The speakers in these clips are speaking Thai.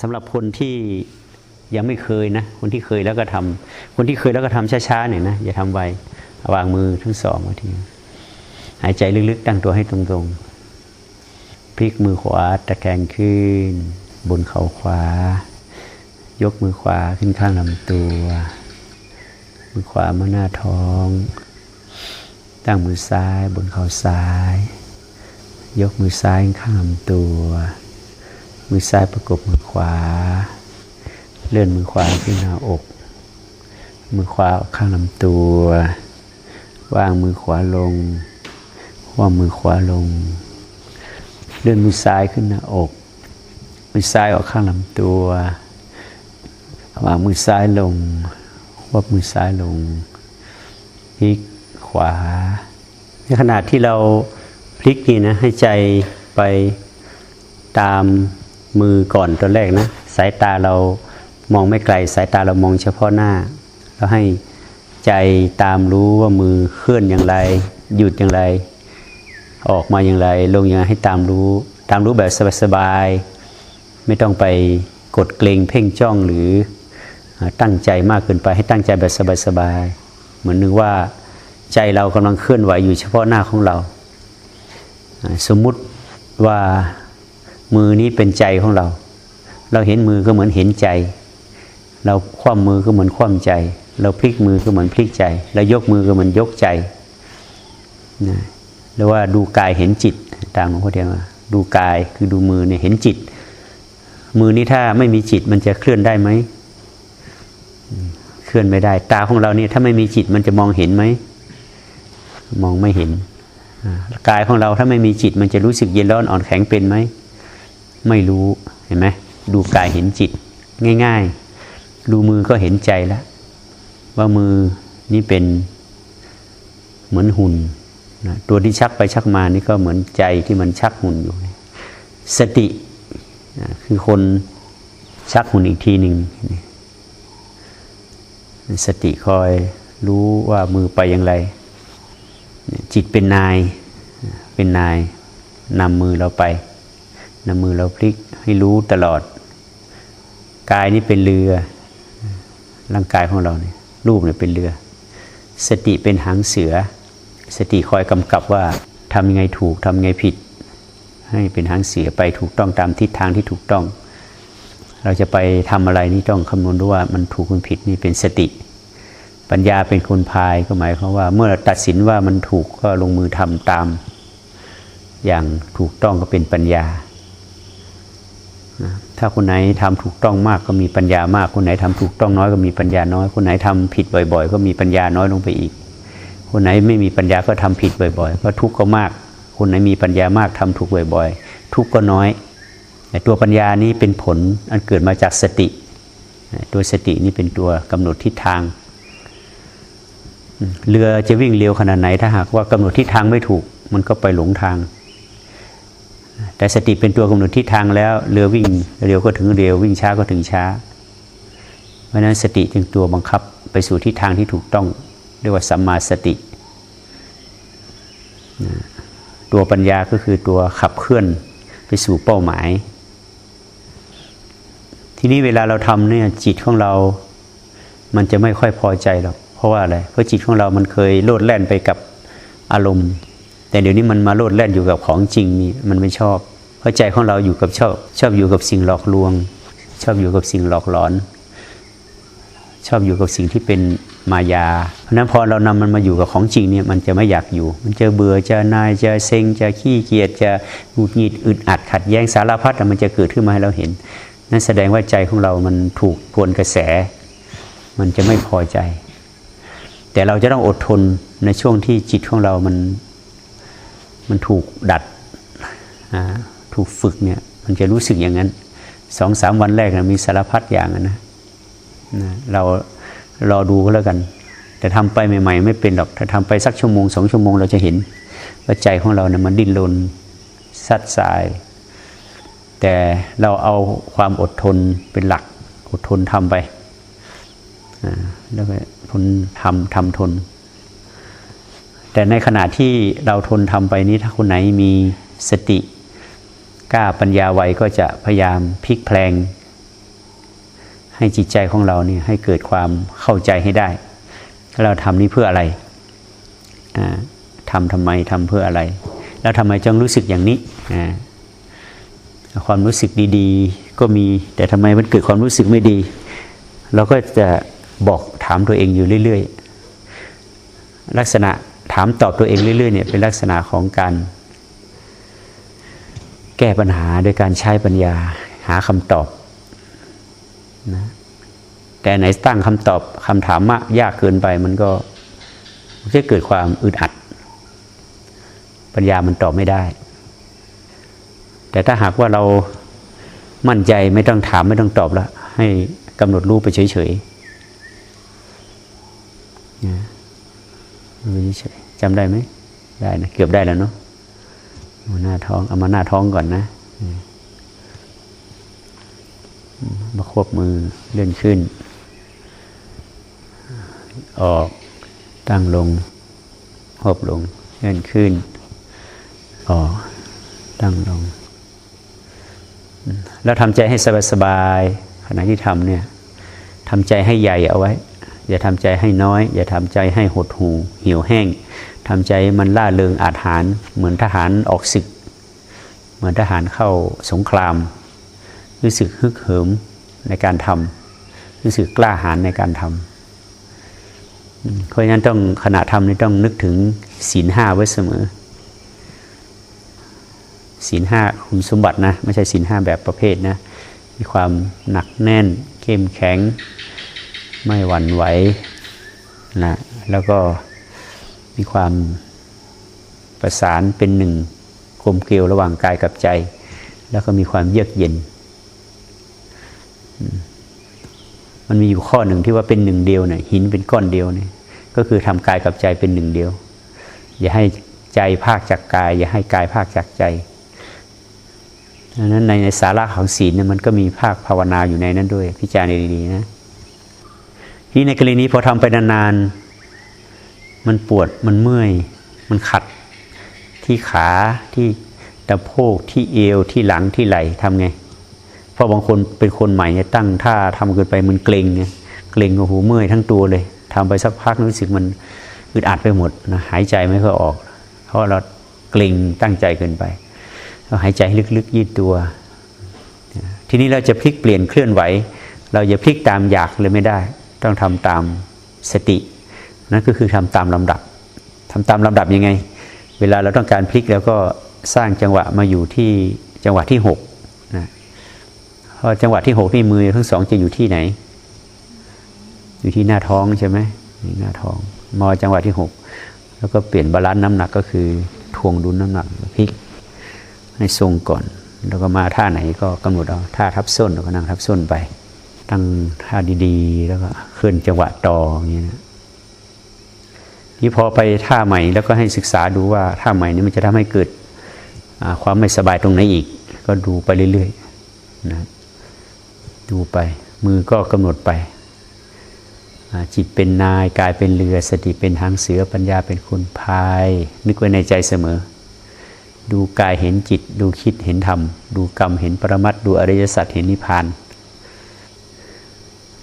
สำหรับคนที่ยังไม่เคยนะ คนที่เคยแล้วก็ทำคนที่เคยแล้วก็ทำช้าๆเนี่ยนะอย่าทำไววางมือทั้งสองไว้ทีหายใจลึกๆตั้งตัวให้ตรงๆพลิกมือขวาตะแคงขึ้น บนเข่าขวา ยกมือขวาขึ้นข้างลำตัว มือขวามาหน้าท้อง ตั้งมือซ้ายบนเข่าซ้าย ยกมือซ้ายข้างลำตัว มือซ้ายประกบมือขวา เลื่อนมือขวาขึ้นหน้าอก มือขวาออกข้างลำตัว วางมือขวาลง ว่างมือขวาลง เลื่อนมือซ้ายขึ้นหน้าอก มือซ้ายออกข้างลำตัว วางมือซ้ายลงวบมือซ้ายลงพลิกขวา ในขณะที่เราพลิกนี่นะให้ใจไปตาม มือก่อนตอนแรกนะ สายตาเรามองไม่ไกล สายตาเรามองเฉพาะหน้า แล้วให้ใจตามรู้ว่ามือเคลื่อนอย่างไร หยุดอย่างไร ออกมาอย่างไร ลงอย่างไรให้ตามรู้ ตามรู้แบบสบายๆไม่ต้องไปกดเกรงเพ่งจ้องหรือตั้งใจมากเกินไปให้ตั้งใจแบบสบายๆเหมือนนึกว่าใจเรากำลังเคลื่อนไหวอยู่เฉพาะหน้าของเรา สมมุติว่า มือนี้เป็นใจของเรา เราเห็นมือก็เหมือนเห็นใจ เราคว่ำมือก็เหมือนคว่ำใจ เราพลิกมือก็เหมือนพลิกใจ เรายกมือก็เหมือนยกใจนะหรือว่าดูกายเห็นจิตตามหลวงพ่อเทียนว่าดูกายคือดูมือเนี่ยเห็นจิต มือนี้ถ้าไม่มีจิตมันจะเคลื่อนได้ไหมเคลื่อนไม่ได้ ตาของเราเนี่ยถ้าไม่มีจิตมันจะมองเห็นไหมมองไม่เห็นกายของเราถ้าไม่มีจิตมันจะรู้สึกเย็นร้อนอ่อนแข็งเป็นไหม ไม่รู้เห็นไหมดูกายเห็นจิตง่าย ๆ ดูมือก็เห็นใจแล้วว่ามือนี่เป็นเหมือนหุ่นนะตัวที่ชักไปชักมานี่ก็เหมือนใจที่มันชักหุ่นอยู่ สติคือคนชักหุ่นอีกทีหนึ่งสติคอยรู้ว่ามือไปอย่างไร จิตเป็นนายเป็นนายนำมือเราไป นำมือเราพลิกให้รู้ตลอด กายนี่เป็นเรือ ร่างกายของเราเนี่ยรูปเนี่ยเป็นเรือ สติเป็นหางเสือ สติคอยกำกับว่าทำยังไงถูกทำยังไงผิด ให้เป็นหางเสือไปถูกต้องตามทิศทางที่ถูกต้อง เราจะไปทำอะไรนี่ต้องคำนวณด้วยว่ามันถูกมันผิดนี่เป็นสติ ปัญญาเป็นคนพายก็หมายความว่า เมื่อเราตัดสินว่ามันถูกก็ลงมือทำตาม อย่างถูกต้องก็เป็นปัญญา ถ้าคนไหนทำถูกต้องมากก็มีปัญญามาก คนไหนทำถูกต้องน้อยก็มีปัญญาน้อย คนไหนทำผิดบ่อย ๆ ก็มีปัญญาน้อยลงไปอีก คนไหนไม่มีปัญญาก็ทำผิดบ่อยๆ ก็ทุกข์ก็มาก คนไหนมีปัญญามากทำถูกบ่อย ๆ ทุกข์ก็น้อยแต่ตัวปัญญานี้เป็นผลอันเกิดมาจากสติ ตัวสตินี่เป็นตัวกำหนดทิศทาง เรือจะวิ่งเร็วขนาดไหนถ้าหากว่ากำหนดทิศทางไม่ถูก มันก็ไปหลงทาง แต่สติเป็นตัวกำหนดทิศทางแล้วเรือวิ่งเร็วก็ถึงเร็ววิ่งช้าก็ถึงช้า เพราะนั้นสติจึงตัวบังคับไปสู่ทิศทางที่ถูกต้องเรียกว่าสัมมาสติ ตัวปัญญาก็คือตัวขับเคลื่อนไปสู่เป้าหมาย ทีนี้เวลาเราทำเนี่ยจิตของเรา มันจะไม่ค่อยพอใจหรอกเพราะว่าอะไรเพราะจิตของเรามันเคยโลดแล่นไปกับอารมณ์ แต่เดี๋ยวนี้มันมาโลดแล่นอยู่กับของจริงนี่มันไม่ชอบ เพราะใจของเราอยู่กับชอบ ชอบอยู่กับสิ่งหลอกลวง ชอบอยู่กับสิ่งหลอกหลอน ชอบอยู่กับสิ่งที่เป็นมายา เพราะนั้นพอเรานำมันมาอยู่กับของจริงเนี่ยมันจะไม่อยากอยู่ มันจะเบื่อจะนายจะเซ็งจะขี้เกียจจะหงุดหงิดอึดอัดขัดแย้งสารพัดมันจะเกิดขึ้นมาให้เราเห็น นั่นแสดงว่าใจของเรามันถูกทวนกระแส มันจะไม่พอใจ แต่เราจะต้องอดทนในช่วงที่จิตของเรามัน มันถูกดัดถูกฝึกเนี่ยมันจะรู้สึกอย่างนั้นสองสามวันแรกนะมีสารพัดอย่างนะนะเรารอดูก็แล้วกัน แต่ทำไปใหม่ ๆ ไม่เป็นหรอกถ้าทำไปสักชั่วโมงสองชั่วโมงเราจะเห็นว่าใจของเราเนี่ยมันดิ้นรนซัดสาย แต่เราเอาความอดทนเป็นหลักอดทนทำไปแล้วก็ทนทำทำทน แต่ในขณะที่เราทนทำไปนี้ถ้าคนไหนมีสติกล้าปัญญาไวก็จะพยายามพลิกแพลง ให้จิตใจของเราเนี่ยให้เกิดความเข้าใจให้ได้ เราทำนี้เพื่ออะไรอ่าทำทำไมทำเพื่ออะไร แล้วทำไมจึงรู้สึกอย่างนี้ความรู้สึกดีๆ ก็มีแต่ทำไมมันเกิดความรู้สึกไม่ดี เราก็จะบอกถามตัวเองอยู่เรื่อย ๆ ลักษณะ ถามตอบตัวเองเรื่อยๆเนี่ยเป็นลักษณะของการแก้ปัญหาโดยการใช้ปัญญาหาคำตอบนะแต่ไหนตั้งคำตอบคำถามมากยากเกินไปมันก็มันจะเกิดความอึดอัด ปัญญามันตอบไม่ได้ แต่ถ้าหากว่าเรามั่นใจไม่ต้องถามไม่ต้องตอบแล้วให้กำหนดรูปไปเฉยๆนะ รู้เฉยจำได้ไหมได้นะเกือบได้แล้วเนาะเอาหน้าท้องเอามาหน้าท้องก่อนนะมาควบมือเลื่อนขึ้น ออกตั้งลงหอบลงเลื่อนขึ้น ออกตั้งลง แล้วทำใจให้สบายๆขณะที่ทำเนี่ยทำใจให้ใหญ่เอาไว้ อย่าทำใจให้น้อย อย่าทำใจให้หดหูเหี่ยวแห้งทำใจมันล่าเริงอาจหาร เหมือนทหารออกศึก เหมือนทหารเข้าสงคราม รู้สึกฮึกเหิมในการทำรู้สึกกล้าหาญในการทำอืมเพราะฉะนั้นต้องขณะทำนี่ต้องนึกถึงศีลห้าไว้เสมอศีลห้าคุณสมบัตินะ ไม่ใช่ศีลห้าแบบประเภทนะ มีความหนักแน่น เข้มแข็ง ไม่หวั่นไหวนะแล้วก็มีความประสานเป็นหนึ่งกลมเกลียวระหว่างกายกับใจ แล้วก็มีความเยือกเย็น มันมีอยู่ข้อหนึ่งที่ว่าเป็นหนึ่งเดียวเนี่ยหินเป็นก้อนเดียวเนี่ยก็คือทำกายกับใจเป็นหนึ่งเดียว อย่าให้ใจภาคจากกาย อย่าให้กายภาคจากใจดังนั้นในสาระของศีลเนี่ยมันก็มีภาคภาวนาอยู่ในนั้นด้วย พิจารณาดีๆนะ ที่ในกรณีนี้พอทำไปนานๆ มันปวด มันเมื่อย มันขัด ที่ขาที่ตะโพกที่เอวที่หลังที่ไหล่ทำไง เพราะบางคนเป็นคนใหม่เนี่ยตั้งท่าทำเกินไปมันเกร็งไงเกร็งโอ้โหเมื่อยทั้งตัวเลยทำไปสักพักรู้สึกมันอึดอัดไปหมดนะหายใจไม่ค่อยออก เพราะเราเกร็งตั้งใจเกินไปเราหายใจลึกๆยืดตัว ทีนี้เราจะพลิกเปลี่ยนเคลื่อนไหว เราจะพลิกตามอยากเลยไม่ได้ ต้องทำตามสตินั่นก็คือทำตามลำดับทำตามลำดับยังไง เวลาเราต้องการพลิกแล้วก็สร้างจังหวะมาอยู่ที่จังหวะที่หกนะพราะจังหวะที่หกนี่มือทั้งสองจะอยู่ที่ไหน อยู่ที่หน้าท้องใช่ไหมหน้าท้องมอจังหวะที่หกแล้วก็เปลี่ยนบาลานซ์น้ำหนักก็คือทวงดุลน้ำหนักพลิกให้ทรงก่อน แล้วก็มาท่าไหนก็กำหนดเอาท่าทับส้นแล้วก็นั่งทับส้นไป ตั้งท่าดีๆ แล้วก็เคลื่อนจังหวะต่ออย่างนี้นะนี่พอไปท่าใหม่แล้วก็ให้ศึกษาดูว่าท่าใหม่นี้มันจะทำให้เกิดความไม่สบายตรงไหนอีก ก็ดูไปเรื่อยๆนะดูไป มือก็กำหนดไป จิตเป็นนายกายเป็นเรือสติเป็นหางเสือปัญญาเป็นคุณพาย นึกไว้ในใจเสมอ ดูกายเห็นจิต ดูคิดเห็นธรรม ดูกรรมเห็นปรมัตถ์ดูอริยสัจเห็นนิพพาน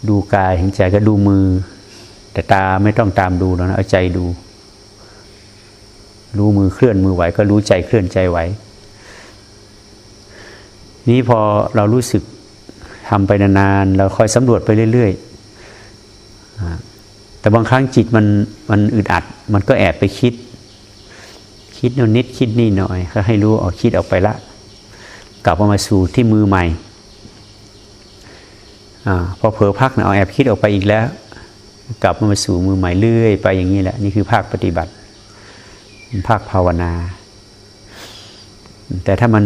ดูกายเห็นใจก็ดูมือ แต่ตาไม่ต้องตามดูแล้วนะเอาใจดู รู้มือเคลื่อนมือไหว ก็รู้ใจเคลื่อนใจไหว นี้พอเรารู้สึกทำไปนานๆเราคอยสำรวจไปเรื่อยๆแต่บางครั้งจิตมันมันอึดอัด มันก็แอบไปคิด คิดโน่นนิดคิดนี่หน่อยก็ให้รู้เอาคิดออกไปละ กลับมาสู่ที่มือใหม่ อพอเผลอพักนะเอาแอบคิดออกไปอีกแล้ว กลับมาสู่มือใหม่เรื่อยไปอย่างนี้แหละ นี่คือภาคปฏิบัติ ภาคภาวนา แต่ถ้ามัน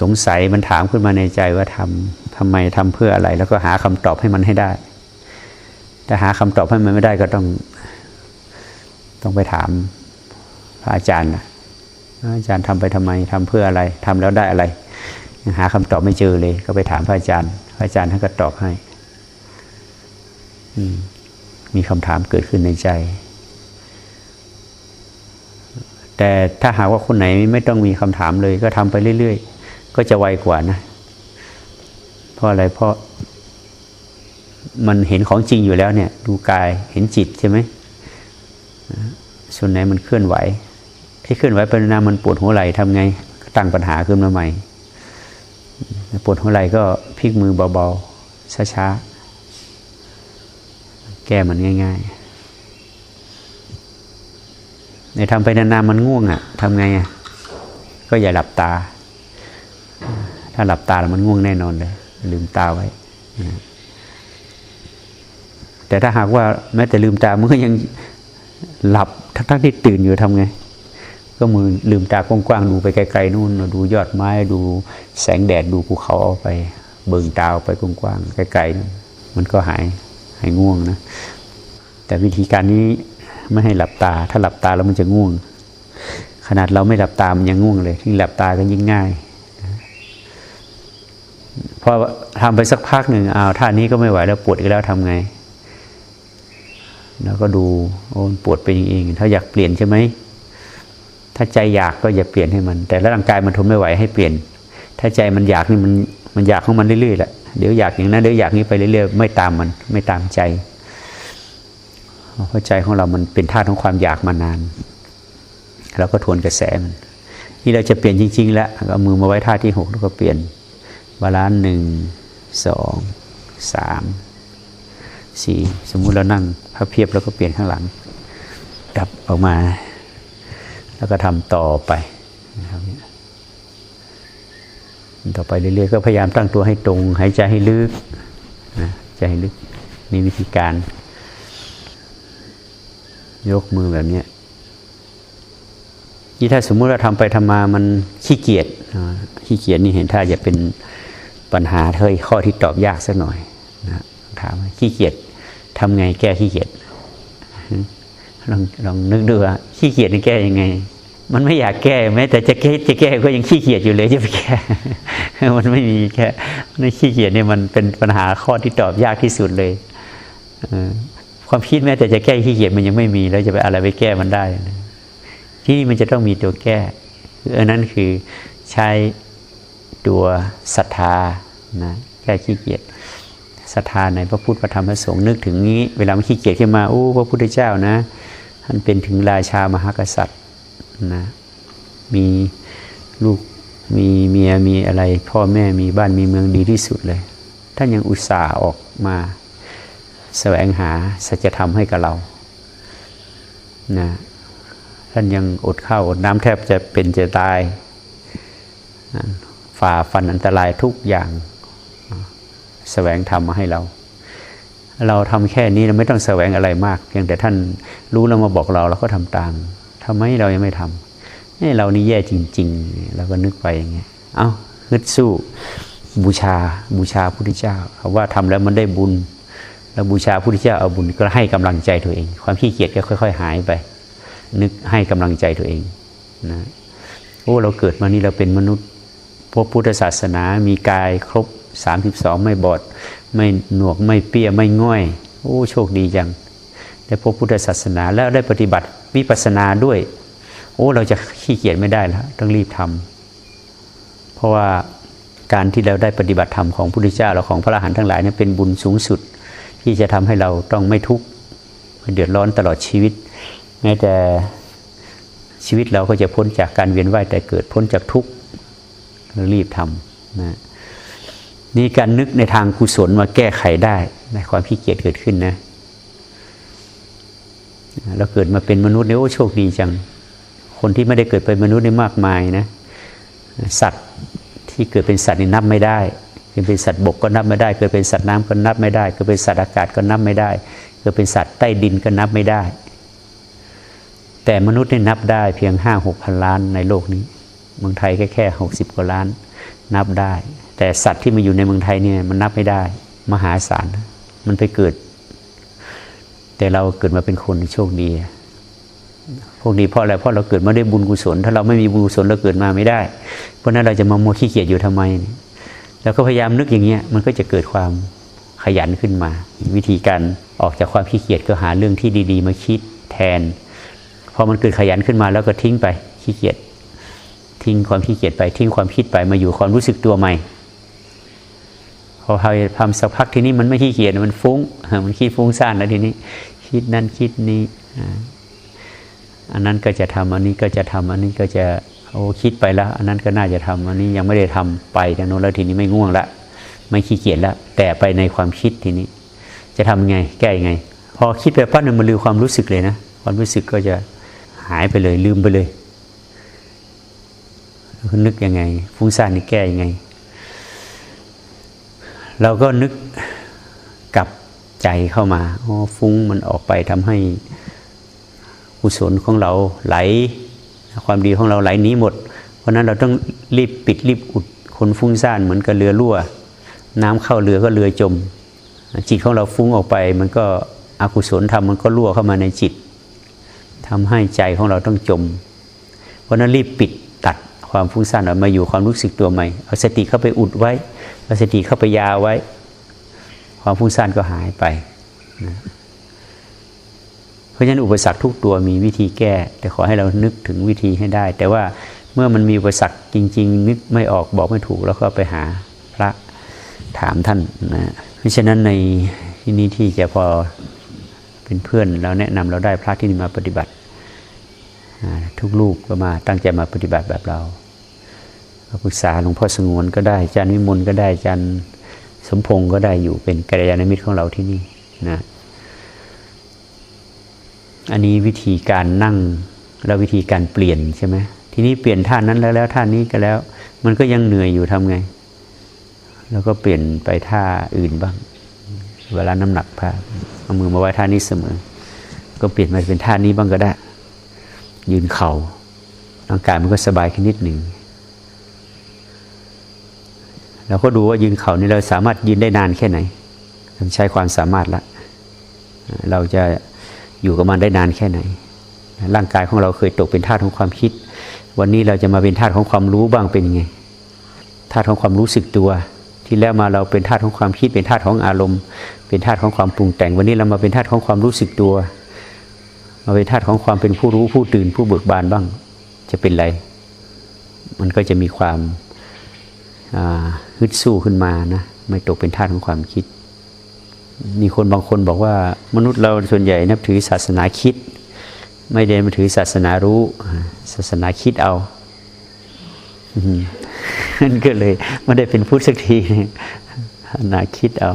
สงสัยมันถามขึ้นมาในใจว่าทำทำไมทำเพื่ออะไร แล้วก็หาคำตอบให้มันให้ได้แต่หาคำตอบให้มันไม่ได้ก็ต้องต้องไปถามพระอาจารย์นะอาจารย์ทำไปทำไมทำเพื่ออะไรทำแล้วได้อะไร หาคำตอบไม่เจอเลย ก็ไปถามพระอาจารย์ พระอาจารย์ท่านก็ตอบให้ มีคำถามเกิดขึ้นในใจ แต่ถ้าหากว่าคนไหนไม่ต้องมีคำถามเลยก็ทำไปเรื่อย ๆ ก็จะไวกว่านะ เพราะอะไรเพราะ มันเห็นของจริงอยู่แล้วเนี่ย ดูกายเห็นจิตใช่ไหมส่วนไหนมันเคลื่อนไหวที่เคลื่อนไหวไปนานมันปวดหัวไหล่ทำไงตั้งปัญหาขึ้นมาใหม่ปวดหัวไหล่ก็พลิกมือเบาๆช้าๆ ก้มันง่าย ๆ ในทำไปนานๆมันง่วงอะ่ะทำไงอะ่ะก็อย่าหลับตา ถ้าหลับตาแล้วมันง่วงแน่นอนเลย ลืมตาไว้แต่ถ้าหากว่าแม้แต่ลืมตามันก็ยังหลับทั้งๆที่ตื่นอยู่ทำไง ก็มือลืมตากว้างๆดูไปไกลๆนู่น ดูยอดไม้ดูแสงแดดดูภูเขาเอาไป เบิ่งตาไปกว้างๆไกลๆมันก็หาย หายง่วงนะ แต่วิธีการนี้ไม่ให้หลับตา ถ้าหลับตาแล้วมันจะง่วง ขนาดเราไม่หลับตามันยังง่วงเลยที่หลับตาก็ยิ่งง่ายพอทำไปสักพักหนึ่งอ้าวท่านี้ก็ไม่ไหวแล้วปวดอีกแล้วทำไง แล้วก็ดูโอ้ปวดเป็นเอง ถ้าอยากเปลี่ยนใช่ไหมถ้าใจอยากก็อย่าเปลี่ยนให้มัน แต่ร่างกายมันทนไม่ไหวให้เปลี่ยน ถ้าใจมันอยากนี่มันมันอยากของมันเรื่อยๆแหละ เดี๋ยวอยากอย่างนั้นเดี๋ยวอยากนี้ไปเรื่อยๆไม่ตามมันไม่ตามใจเพราะใจของเรามันเป็นท่าตุของความอยากมานานเราก็ทวนกระแสมันนี่เราจะเปลี่ยนจริง ๆ แล้วเอามือมาไว้ท่าที่หกแล้วก็เปลี่ยนบาลานซ์หนึ่งสองสามสี่สมมุติเรานั่งพับเพียบแล้วก็เปลี่ยนข้างหลัง กลับออกมา แล้วก็ทำต่อไปนะครับ ต่อไปเรื่อยๆก็พยายามตั้งตัวให้ตรง หายใจให้ลึกนะใจให้ลึกมีวิธีการ ยกมือแบบนี้ยที่ถ้าสมมุติเราทำไปทำมามันขี้เกียจขี้เกียจนี่เห็นถ้าจะเป็นปัญหาเทยข้อที่ตอบยากสักหน่อยนะถามขี้เกียจทำไงแก้ขี้เกียจลองลองนึกดูว่าขี้เกียจนี่แก้ยังไง มันไม่อยากแก้แม้แต่จะแก้จะแก้ก็ยังขี้เกียจอยู่เลยจะไปแก้มันไม่มีแค่ในขี้เกียจเนี่ยมันเป็นปัญหาข้อที่ตอบยากที่สุดเลยความคิดแม้แต่จะแก้ขี้เกียจมันยังไม่มีแล้วจะไปอะไรไปแก้มันได้ ที่นี่มันจะต้องมีตัวแก้ออันนั้นคือใช้ตัวศรัทธานะแก้ขี้เกียจศรัทธาในพระพุทธพระธรรมพระสงฆ์นึกถึงนี้ เวลามันขี้เกียจขึ้นมาโอ้พระพุทธเจ้านะท่านเป็นถึงราชามหากษัตริย์ นะมีลูกมีเมียมีอะไร พ่อแม่มีบ้านมีเมืองดีที่สุดเลย ท่านยังอุตส่าห์ออกมาแสวงหาสัจธรรมให้กับเรานะท่านยังอดข้าวอดน้ำแทบจะเป็นจะตายฝ่าฟันอันตรายทุกอย่างแสวงธรรมมาให้เรา เราทำแค่นี้เราไม่ต้องแสวงอะไรมากเพียงแต่ท่านรู้แล้วมาบอกเราเราก็ทำตาม ทำไมเรายังไม่ทำนี่เรานี่แย่จริงๆเราก็นึกไปอย่างเงี้ยเอา้าฮึดสู้บูชาบูชาพระพุทธเจ้าเขาว่าทำแล้วมันได้บุญ แล้วบูชาพระพุทธเจ้าเอาบุญก็ให้กำลังใจตัวเอง ความขี้เกียจก็ค่อย ๆ หายไป นึกให้กำลังใจตัวเองนะโอ้เราเกิดมานี่เราเป็นมนุษย์พวกพุทธศาสนามีกายครบ 32 ไม่บอด ไม่หนวกไม่เปี้ยไม่ง่อย โอ้โชคดีจัง ได้พบพุทธศาสนาแล้วได้ปฏิบัติวิปัสสนาด้วย โอ้เราจะขี้เกียจไม่ได้แล้วต้องรีบทำเพราะว่าการที่เราได้ปฏิบัติธรรมของพระพุทธเจ้าและของพระอรหันต์ทั้งหลายนี่เป็นบุญสูงสุด ที่จะทำให้เราต้องไม่ทุกข์เดือดร้อนตลอดชีวิตแม้แต่ชีวิตเราก็จะพ้นจากการเวียนว่ายแต่เกิดพ้นจากทุกข์รีบทำนะนี่การนึกในทางกุศลมาแก้ไขได้ในความขี้เกียจเกิดขึ้นนะ เราเกิดมาเป็นมนุษย์เนี่ยโอ้โชคดีจัง คนที่ไม่ได้เกิดเป็นมนุษย์นี่มากมายนะ สัตว์ที่เกิดเป็นสัตว์นี่นับไม่ได้เกิดเป็นสัตว์บกก็นับไม่ได้ เกิดเป็นสัตว์น้ำก็นับไม่ได้ เกิดเป็นสัตว์อากาศก็นับไม่ได้ เกิดเป็นสัตว์ใต้ดินก็นับไม่ได้ แต่มนุษย์เนี่ยนับได้เพียงห้าหกพันล้านในโลกนี้ เมืองไทยแค่แค่หกสิบกว่าล้าน นับได้ แต่สัตว์ที่มาอยู่ในเมืองไทยเนี่ยมันนับไม่ได้ มหาศาล มันไปเกิด แต่เราเกิดมาเป็นคนโชคดีพวกนี้เพราะอะไรเพราะเราเกิดมาได้บุญกุศล ถ้าเราไม่มีบุญกุศลเราเกิดมาไม่ได้ เพราะนั้นเราจะมาโมขี้เกียจอยู่ทำไมแล้วก็พยายามนึกอย่างเงี้ยมันก็จะเกิดความขยันขึ้นมา วิธีการออกจากความขี้เกียจก็หาเรื่องที่ดี ๆ มาคิดแทนพอมันเกิดขยันขึ้นมาแล้วก็ทิ้งไปขี้เกียจทิ้งความขี้เกียจไปทิ้งความคิดไปมาอยู่ความรู้สึกตัวใหม่พพอทำสักพักทีนี้มันไม่ขี้เกียจมันฟุ้งมันคิดฟุ้งซ่านแล้วทีนี้ คิดนั่นคิดนี้อันนั้นก็จะทำอันนี้ก็จะทำอันนี้ก็จะโอ้คิดไปแล้ว อันนั้นก็น่าจะทำอันนี้ยังไม่ได้ทำไปทางโน้นแล้วทีนี้ไม่ง่วงละไม่ขี้เกียจล้วแต่ไปในความคิดทีนี้ จะทำไง แก้ยังไง พอคิดไปปั๊บเนี่ยมันลืมความรู้สึกเลยนะความรู้สึกก็จะหายไปเลยลืมไปเลยนึกยังไงฟุ้งซ่านนี่แก้ยังไง เราก็นึกกลับ ใจเข้ามาอ๋อฟุ้งมันออกไปทำให้กุศลของเราไหล ความดีของเราไหลหนี้หมด เพราะฉะนั้นเราต้องรีบปิดรีบอุดคนฟุ้งซ่านเหมือนกับเรือรั่ว น้ำเข้าเรือก็เรือจม จิตของเราฟุ้งออกไป มันก็อกุศลธรรมมันก็รั่วเข้ามาในจิตทำให้ใจของเราต้องจม เพราะนั้นรีบปิดตัดความฟุ้งซ่านออกมาอยู่ความรู้สึกตัวใหม่เอาสติเข้าไปอุดไว้เอาสติเข้าไปยาไว้ ความฟุ้งซ่านก็หายไปนะเพราะฉะนั้นอุปสรรคทุกตัวมีวิธีแก้ แต่ขอให้เรานึกถึงวิธีให้ได้ แต่ว่าเมื่อมันมีอุปสรรคจริง ๆ นึกไม่ออกบอกไม่ถูกแล้วก็ไปหาพระถามท่านนะเพราะฉะนั้นในที่นี้ที่จะพอเป็นเพื่อนเราแนะนำเราได้พระที่นี่มาปฏิบัติทุกลูกก็มาตั้งใจมาปฏิบัติแบบเราปรึกษาหลวงพ่อสงวนก็ได้อาจารย์วิมลก็ได้อาจารย์ สมพงศ์ก็ได้อยู่เป็นกัลยาณมิตรของเราที่นี่นะอันนี้วิธีการนั่งแล้ววิธีการเปลี่ยนใช่ไหมทีนี้เปลี่ยนท่านั้นแล้วแล้วท่านี้ก็แล้ว มันก็ยังเหนื่อยอยู่ทำไง แล้วก็เปลี่ยนไปท่าอื่นบ้าง เวลาน้ำหนักพาเอามือมาไว้ท่านี้เสมอ ก็เปลี่ยนมาเป็นท่านี้บ้างก็ได้ ยืนเข่าร่างกายมันก็สบายขึ้นนิดหนึ่ง เราก็ดูว่ายืนเข่านี่เราสามารถยืนได้นานแค่ไหนใช้ความสามารถละเราจะอยู่กับมันได้นานแค่ไหน ร่างกายของเราเคยตกเป็นทาสของความคิด วันนี้เราจะมาเป็นทาสของความรู้บ้างเป็นยังไงทาสของความรู้สึกตัว ที่แล้วมาเราเป็นทาสของความคิด เป็นทาสของอารมณ์ เป็นทาสของความปรุงแต่ง วันนี้เรามาเป็นทาสของความรู้สึกตัว มาเป็นทาสของความเป็นผู้รู้ผู้ตื่นผู้เบิกบานบ้าง จะเป็นไร มันก็จะมีความอ่า ฮึดสู้ขึ้นมานะไม่ตกเป็นทาสของความคิด มีคนบางคนบอกว่ามนุษย์เราส่วนใหญ่นับถือศาสนาคิด ไม่ได้มาถือศาสนารู้ ศาสนาคิดเอาอืมนั่นก็เลยไม่ได้เป็นพุทธสักทีศาสนาคิดเอา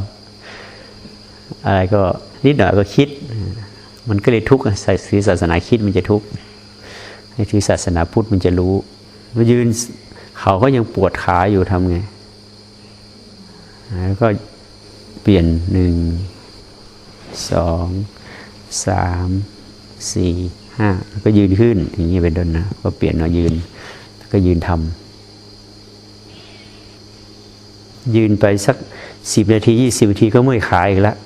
อะไรก็นิดหน่อยก็คิด มันก็เลยทุกข์ใส่ถือศาสนาคิดมันจะทุกข์ถือศาสนาพุทธมันจะรู้มายืนเขาก็ยังปวดขาอยู่ทำไง แล้วก็เปลี่ยนหนึ่งสองสามสี่ห้าแล้วก็ยืนขึ้นอย่างนี้เป็นต้นนะก็เปลี่ยนมายืนแล้วก็ยืนทำยืนไปสักสิบนาทียี่สิบนาทีก็เมื่อยขาอีกแล้ว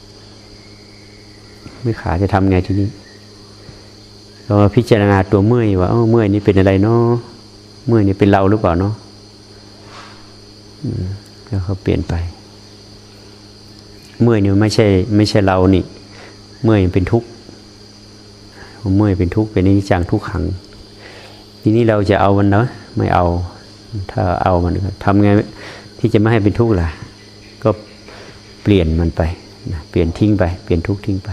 เมื่อยขาจะทำไงทีนี้เราพิจารณาตัวเมื่อยว่าเอ้าเมื่อยนี่เป็นอะไรเนาะเมื่อยนี่เป็นเราหรือเปล่าเนาะแล้วเขาเปลี่ยนไป เมื่อยเนี่ยไม่ใช่ไม่ใช่เรานี่ เมื่อยเป็นทุกข์เมื่อยเป็นทุกข์เป็นนิจจังทุกขัง ทีนี้เราจะเอามันเนาะไม่เอา ถ้าเอามันทำไงที่จะไม่ให้เป็นทุกข์ล่ะ ก็เปลี่ยนมันไปเปลี่ยนทิ้งไป เปลี่ยนทุกข์ทิ้งไป